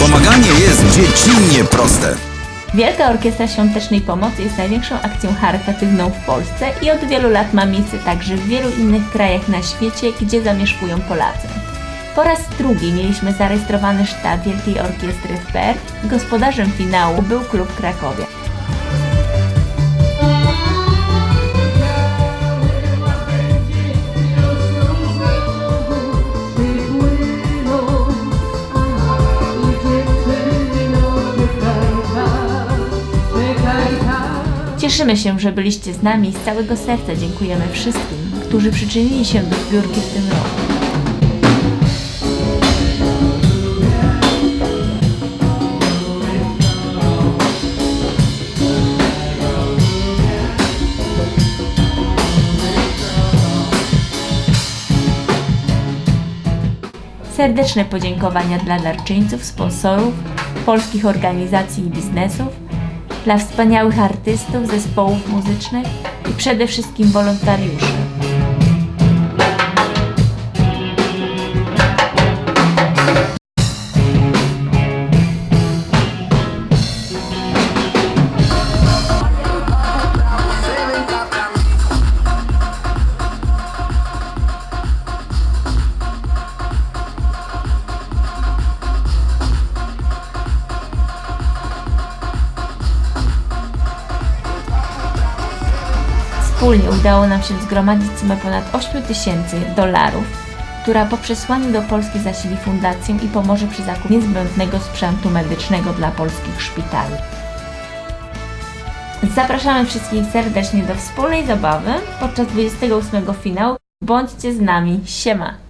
Pomaganie jest dziecinnie proste. Wielka Orkiestra Świątecznej Pomocy jest największą akcją charytatywną w Polsce i od wielu lat ma miejsce także w wielu innych krajach na świecie, gdzie zamieszkują Polacy. Po raz drugi mieliśmy zarejestrowany sztab Wielkiej Orkiestry w Perth. Gospodarzem finału był klub Krakowia. Cieszymy się, że byliście z nami i z całego serca dziękujemy wszystkim, którzy przyczynili się do zbiórki w tym roku. Serdeczne podziękowania dla darczyńców, sponsorów, polskich organizacji i biznesów, dla wspaniałych artystów, zespołów muzycznych i przede wszystkim wolontariuszy. Wspólnie udało nam się zgromadzić sumę ponad 8 tysięcy dolarów, która po przesłaniu do Polski zasili fundację i pomoże przy zakupie niezbędnego sprzętu medycznego dla polskich szpitali. Zapraszamy wszystkich serdecznie do wspólnej zabawy podczas 28 finału. Bądźcie z nami. Siema!